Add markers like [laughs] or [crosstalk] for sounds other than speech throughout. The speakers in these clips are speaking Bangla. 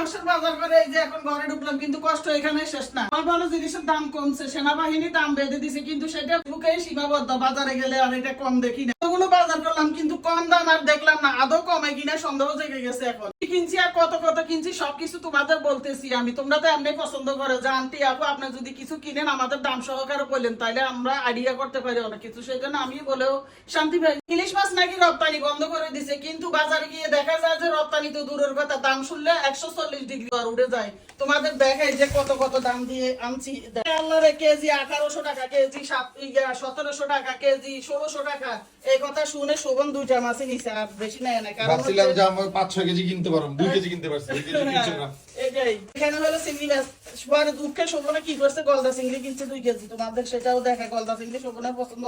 মাসের বাজার করে এই যে এখন ঘরে ঢুকলাম, কিন্তু কষ্ট এখানে শেষ না। ভালো ভালো জিনিসের দাম কমছে, সেনাবাহিনী দাম বেঁধে দিছে, কিন্তু সেটা বুকে সীমাবদ্ধ বাজারে গেলে আর এটা কম দেখি না। ওগুলো বাজার করলাম, কিন্তু কম দাম আর দেখলাম না, আদৌ কমে কিনা সন্দেহ জেগে গেছে এখন। কিনছি আর কত কত কিনছি সবকিছু তোমাদের বলতেছি আমি। তোমরা তো এমনি পছন্দ করে। যে আন্টি আপু আপনি যদি কিছু কিনেন আমাদের দাম সহকারে বললেন তাহলে আমরা আইডিয়া করতে পারি অনেক কিছু। সেই জন্য আমি বলেও শান্তি ভাই ইলিশ মাছ নাকি রপ্তানি বন্ধ করে দিছে। কিন্তু বাজারে গিয়ে দেখা যায় যে রপ্তানি তো দূরের কথা। দাম শুনলে একশো চল্লিশ ডিগ্রি আর উঠে যায়। তোমাদের দেখাই যে কত কত দাম দিয়ে আনছি। আল্লাহরে কেজি আঠারোশো টাকা কেজি সাত সতেরোশো টাকা কেজি ষোলোশো টাকা। এই কথা শুনে শোভন দুইটা মাছই নিছে আর বেশি নেয় না। কারণ পাঁচ ছয় কেজি কিনতে পারব। দুই কেজি কিনতে পারছি দুই কেজি কিনছি না এটাই। এখানে হলো চিংড়ি মাছ দুঃখে শোভনে কি করছে? গলদা চিংড়ি কিনছে দুই কেজি। তোমাদের সেটাও দেখা গলদা চিংড়ি শোভনের পছন্দ।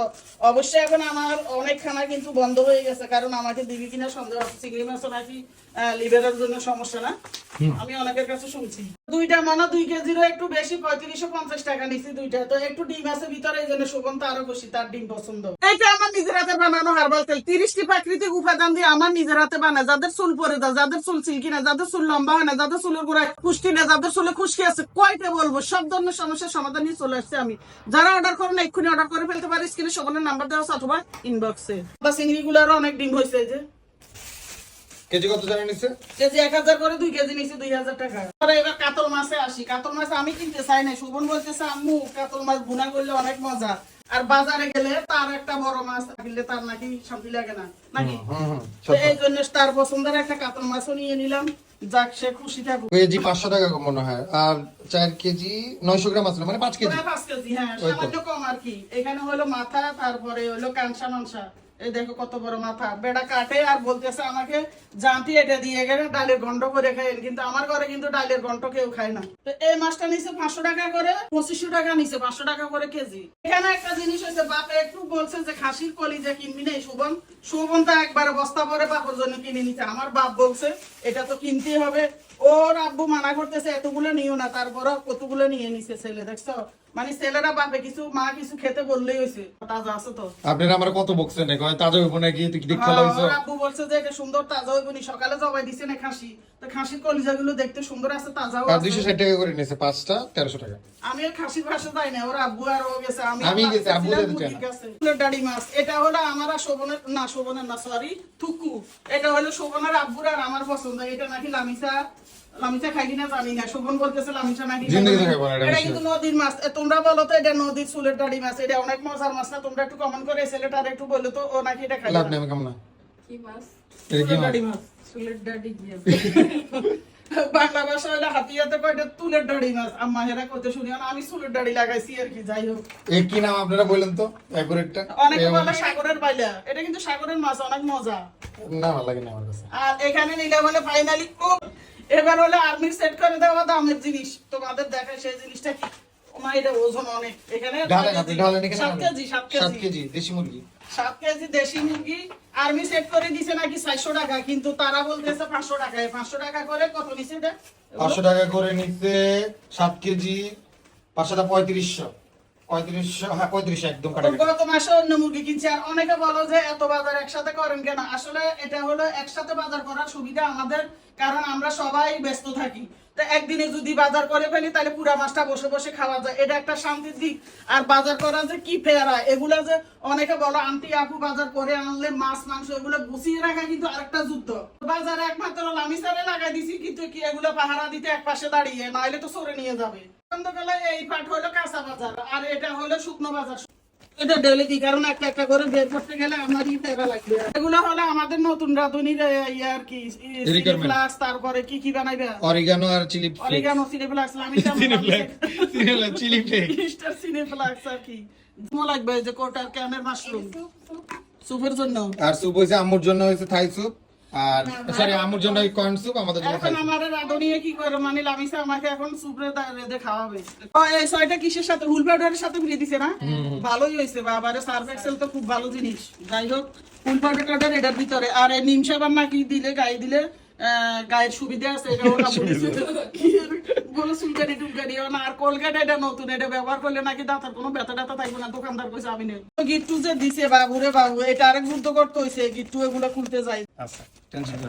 অবশ্যই এখন আমার অনেক খানা কিন্তু বন্ধ হয়ে গেছে কারণ আমাকে দিবি কিনা সন্দেহ আছে। চিংড়ি মাছও নাকি লিভারের জন্য সমস্যা না। আমি অনেকের কাছে শুনছি। দুইটা মানে দুই কেজিরও একটু বেশি, পঁয়ত্রিশশো পঞ্চাশ টাকা নিচ্ছি দুইটা। তো একটু ডিম আছে ভিতরে, এই জন্য তো আরও খুশি তার ডিম পছন্দ। এইটা আমার নিজের হাতে বানানো হার্বাল তেল, তিরিশটি প্রাকৃতিক উপাদান দিয়ে আমার নিজের হাতে বানায়। যাদের চুল পরে যাদের চুল সিল্কি না যাদের চুল লম্বা হয় না, যাদের চুলের গোড়ায় খুশকি না যাদের চুলে খুশকি আছে, কয়টা বলব? সব ধরনের সমস্যার সমাধান নিয়ে চলে আসছে আমি। যারা অর্ডার করেন, এক্ষুনি অর্ডার করে ফেলতে পারি। স্ক্রিনে সবার নাম্বার দেওয়া আছে অথবা ইনবক্সে বা গুলারও অনেক ডিম হয়েছে যে। কেজি কত জানা নিচ্ছে কেজি এক হাজার করে দুই কেজি নিচ্ছে দুই হাজার টাকা। পরে এবার কাতল মাছে আসি। কাতল মাছ আমি কিনতে চাই না সুবন বলতেছে আম্মু কাতল মাছ ভুনা করলে অনেক মজা। আর বাজারে গেলে তার একটা বড় মাছ থাকলে তার নাকি শান্তি লাগে না। নাকি? হুম হুম তো এই জন্য তার পছন্দের একটা কাতল মাছও নিয়ে নিলাম। যাক সে খুশি থাকুক। কেজি পাঁচশো টাকা মনে হয়। আর চার কেজি নয়শো গ্রাম আছে মানে পাঁচ কেজি? প্রায় পাঁচ কেজি হ্যাঁ সামান্য কম আর কি। এখানে হলো মাথা তারপরে হলো কাঁচা মাংসা এই দেখো কত বড় মাথা। বেড়া কাটে আর বলতেছে আমাকে জাঁতি এটা দিয়ে গেলে ডালের ঘন্ট করে খাইন কিন্তু আমার ঘরে কিন্তু ডালের ঘন্ট কেউ খায় না। তো এই মাছটা নিচে পাঁচশো টাকা করে, পঁচিশশো টাকা নিচে পাঁচশো টাকা করে কেজি। এখানে একটা জিনিস হয়েছে বাপে একটু বলছে যে খাসির কলি যে কিনবি না শুভন। শুভন তো একবারে বস্তা পরে বাপের জন্য কিনে নিচ্ছে আমার বাপ বলছে, এটা তো কিনতেই হবে। ওর আব্বু মানা করতেছে, এতগুলো নিও না তারপর কতগুলো নিয়ে নিছে ছেলে, দেখছ? মানে ছেলেরা বাপে কিছু মা কিছু খেতে বললেই হয়েছে। তাজা আছে তো। আপনারা আমার কত বকছেন না তাজা হইব নাকি? তুই দেখতে হ্যাঁ, লাগছো ওর আব্বু বলছে যে এটা সুন্দর তাজা হইবনি সকালে জবাই দিছে না খাসি। তো খাসির কলিজাগুলো দেখতে সুন্দর আছে তাজাও আছে। দুইশো ষাট টাকা করে নিয়েছে পাঁচটা তেরোশো টাকা। আমি আর খাসির পাশে যাই না ওর আব্বু আর ও গেছে আমি আমি গেছি, আব্বু যেতে চায় মুরগির ডাড়ি মাছ এটা হলো আমার শোভনের না শোভনের না সরি থুকু। এটা হলো শোভনের আব্বুর আর আমার পছন্দ এটা নাকি লামিসা লামিসা খাই কিনা জানি না শোভন বলতেছে লামিসা নাকি জিন্দগিতে খাইবো না, এটা এটা কিন্তু নদীর মাছ। তোমরা বলো তো এটা নদীর ফুলের ডাড়ি মাছ এটা অনেক মজার মাছ না? তোমরা একটু কমেন্ট করে ছেলেটার একটু বলল তো ও নাকি এটা খাই লাভ নেই কেমন না। কি মাছ? এটা কি মাছ? চুলের ডাডি দিয়ে [laughs] বাংলা ভাষা হইলে হাতিয়াতে কয়টা তুলের ডাড়ি মাছ। আম্মা হেরা করতে শুনি আর আমি চুলের ডাড়ি লাগাইছি আর কি যাই হোক। এ কি নাম আপনারা বললেন তো অ্যাকুরেটটা অনেকে বলে সাগরের বাইলা। এটা কিন্তু সাগরের মাছ অনেক মজা। না ভালো লাগে না আমার কাছে। আর এখানে নিলে বলে ফাইনালি এবার হলে আর্মির সেট করে দেওয়া দামের জিনিস। তোমাদের দেখায় সেই জিনিসটা কি? এটা ওজন অনেক। এখানে ঢালেন আপনি ঢালেন এখানে সাত কেজি সাত সাত কেজি। কেজি দেশি মুরগি। সাত কেজি দেশি মুরগি। আর্মি সেট করে দিছে নাকি চারশো টাকা কিন্তু তারা বলতেছে পাঁচশো টাকায়। পাঁচশো টাকা করে কত নিছে এটা? পাঁচশো টাকা করে সাত কেজি পাঁচশোটা পঁয়ত্রিশশো। একদম কাটাকাটি। গত মাসে অন্য মুরগি কিনছি আর অনেকে বলো যে এত বাজার একসাথে করেন কেন? আসলে এটা হলো একসাথে বাজার করার সুবিধা আমাদের কারণ আমরা সবাই ব্যস্ত থাকি। তো একদিনে যদি বাজার করে ফেলি, তাহলে পুরা মাছটা বসে বসে খাওয়া যায়। এটা একটা শান্তির দিক। আর বাজার করা যে কি ফেরা? এগুলা যে অনেকে বলো, আন্টি আপু বাজার করে আনলে মাছ, মাংস এগুলো গুছিয়ে রাখা কিন্তু আরেকটা যুদ্ধ। বাজারে একমাত্র লামিসারে লাগাই দিছি, কিন্তু কি এগুলো পাহারা দিতে এক পাশে দাঁড়িয়ে নাহলে তো সরে নিয়ে যাবে। এই পাট হলো কাঁচা বাজার, আর এটা হলো শুকনো বাজার। এটা ডেলি দিই কারণ একটা একটা করে বের করতে গেলে আমারই ফেরা লাগবে। এগুলো হলো আমাদের নতুন রাঁধুনির ইয়ে আর কি Requirement. তারপরে কি কি বানাইবে? অরিগানো আর চিলি অরিগানো সিনে ফ্লাক্স লামিটা চিলি ফ্লেক্স মিস্টার সিনে ফ্লাক্স আর কি। মো লাগবে যে কোটার ক্যানের মাশরুম। সুপের জন্য। আর সুপ হয়েছে আম্মুর জন্য হয়েছে থাই স্যুপ আর সরি জন্য কর্ন স্যুপ আমাদের জন্য এখন আমারে রাঁধুনিয়ে কি করে? মানে লামিসা আমাকে এখন সুপরে রেঁধে খাওয়াবে। ও, এই সয়টা কিসের সাথে? হুল পাউডারের সাথে ফ্রি দিছে না? ভালোই হয়েছে বাবারে সার্ফ এক্সেল তো খুব ভালো জিনিস। যাই হোক হুল পাউডার টাউডার এটার ভিতরে। আর এই নিম সাবান নাকি দিলে গায়ে দিলে গায়ের সুবিধা আছে এটা ওরা বলেছে। বলে টুলকানি না আর কলকাতা এটা নতুন এটা ব্যবহার করলে নাকি দাঁতের কোনো ব্যথা ট্যাথা থাকবে না দোকানদার কইছে আমি নেই গিট্টু যে দিছে বাবু এটা আরেক যুদ্ধ করতে গিট্টু এগুলো খুলতে যাই আচ্ছা টেনশন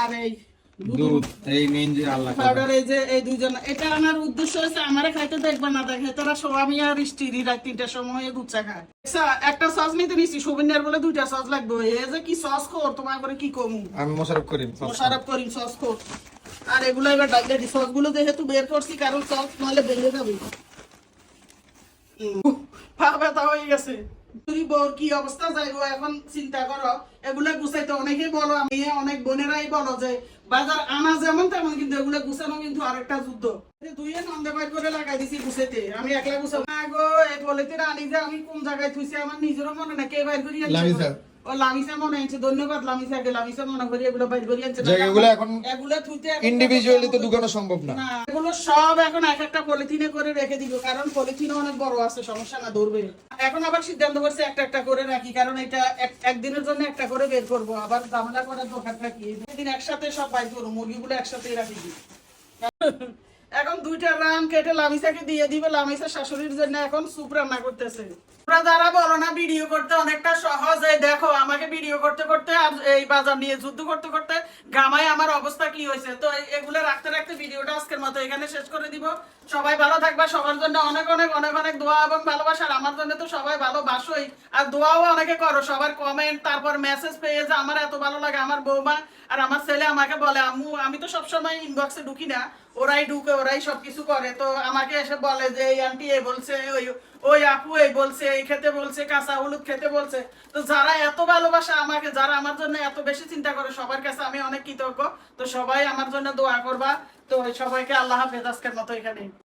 আর এই দুধ এই মেইন যে আল্লাহ পাউডার এই যে এই দুইজন এটা আমার উদ্দেশ্য হচ্ছে আমারে খাইতে দেখবে না দেখে। তারা স্বামী আর স্ত্রী রাত তিনটার সময় দুধ চা খায়। আচ্ছা, একটা সস নিতে নিছি সুবিনার বলে দুইটা সস লাগবে। এ যে কি সস খোর তোমার করে কি কমু? আমি মোশারফ করিম মোশারফ করিম সস খোর। আর এগুলো এবার ডাকলে সসগুলো যেহেতু বের করছি কারণ সস নাহলে বেরিয়ে যাবে। পা ব্যথা হয়ে গেছে। তুই বোর কি অবস্থা যাইবো এখন চিন্তা করো। এগুলা গুছাইতে অনেকেই বলো আমি অনেক বোনেরাই বলো যে বাজার আনা যেমন তেমন কিন্তু এগুলা গুছানো কিন্তু আরেকটা যুদ্ধ। দুইয়ে নন্দে বাইর করে লাগাই দিছি গুছাইতে আমি একলা গুছাবো। না গো এই বলেতে আনি যে আমি কোন জায়গায় থুইছি আমার নিজেরও মনে না কে বাইর করি। ও লামিসা মনে আনছে ধন্যবাদ লামিসাকে। লামিসা মনে করি এগুলো বাইর করি আনছে এগুলো এখন এগুলো থুইতে ইন্ডিভিজুয়ালি তো ঢুকানো সম্ভব না। না এগুলো সব এখন এক একটা পলিথিনে করে রেখে দিব কারণ পলিথিন অনেক বড় আছে সমস্যা না ধরবে। এখন আবার সিদ্ধান্ত করছে একটা একটা করে রাখি কারণ এটা এক- একদিনের জন্য একটা করে বের করব আবার ঝামেলা করার দরকার থাকি। একদিন একসাথে সব বাইর করব মুরগিগুলো একসাথে রাখি। এখন দুইটা রাম কেটে লামিসাকে দিয়ে দিবে লামিসা শাশুড়ির জন্য এখন স্যুপ রান্না করতেছে। তোমরা যারা বলো না ভিডিও করতে অনেকটা সহজ। এই দেখো, আমাকে ভিডিও করতে করতে আর এই বাজার নিয়ে যুদ্ধ করতে করতে গামায় আমার অবস্থা কি হয়েছে? তো এগুলো রাখতে রাখতে ভিডিওটা আজকের মতো এখানে শেষ করে দিব। সবাই ভালো থাকবা, সবার জন্য অনেক অনেক অনেক অনেক দোয়া এবং ভালোবাসা, আর আমার জন্য তো সবাই ভালোবাসোই। আর দোয়াও অনেকে করো, সবার কমেন্ট তারপর মেসেজ পেয়ে যে আমার এত ভালো লাগে, আমার বৌমা আর আমার ছেলে আমাকে বলে, আম্মু, আমি তো সবসময় ইনবক্সে ঢুকি না, ওরাই ঢুকে, ওরাই সবকিছু করে। তো আমাকে এসে বলে যে, এই আন্টি এ বলছে, ওই ওই আপু, এই বলছে, এই খেতে বলছে, কাঁচা হলুদ খেতে বলছে। তো যারা এত ভালোবাসে আমাকে, যারা আমার জন্য এত বেশি চিন্তা করে, সবার কাছে আমি অনেক কৃতজ্ঞ। তো সবাই আমার জন্য দোয়া করবা। তো সবাইকে আল্লাহ হাফেজ আজকের মতো এখানে